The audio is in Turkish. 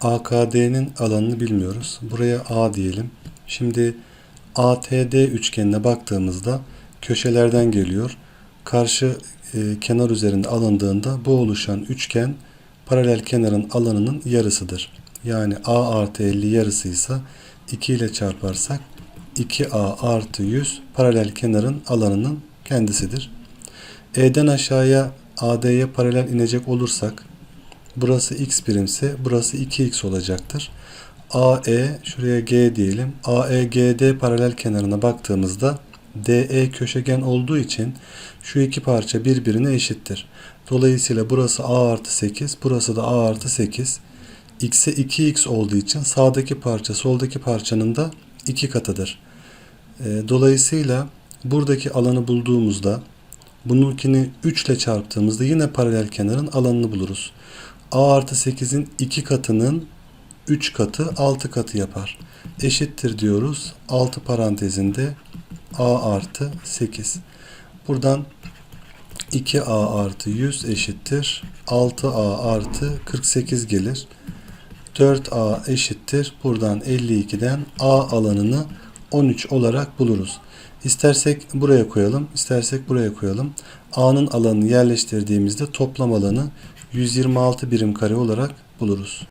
AKD'nin alanını bilmiyoruz. Buraya A diyelim. Şimdi ATD üçgenine baktığımızda köşelerden geliyor. Karşı e, kenar üzerinde alındığında bu oluşan üçgen paralel kenarın alanının yarısıdır. Yani A artı 50 yarısıysa 2 ile çarparsak 2A artı 100 paralel kenarın alanının kendisidir. E'den aşağıya AD'ye paralel inecek olursak burası x birimse burası 2x olacaktır. AE şuraya G diyelim. AE GD paralel kenarına baktığımızda DE köşegen olduğu için şu iki parça birbirine eşittir. Dolayısıyla burası A artı 8, burası da A artı 8. X'e 2x olduğu için sağdaki parça soldaki parçanın da iki katıdır. E, Dolayısıyla buradaki alanı bulduğumuzda bununkini 3 ile çarptığımızda yine paralel kenarın alanını buluruz. A artı 8'in 2 katının 3 katı 6 katı yapar. Eşittir diyoruz. 6 parantezinde A artı 8. Buradan 2A artı 100 eşittir. 6A artı 48 gelir. 4A eşittir. Buradan 52'den A alanını 13 olarak buluruz. İstersek buraya koyalım, istersek buraya koyalım. A'nın alanını yerleştirdiğimizde toplam alanı 126 birim kare olarak buluruz.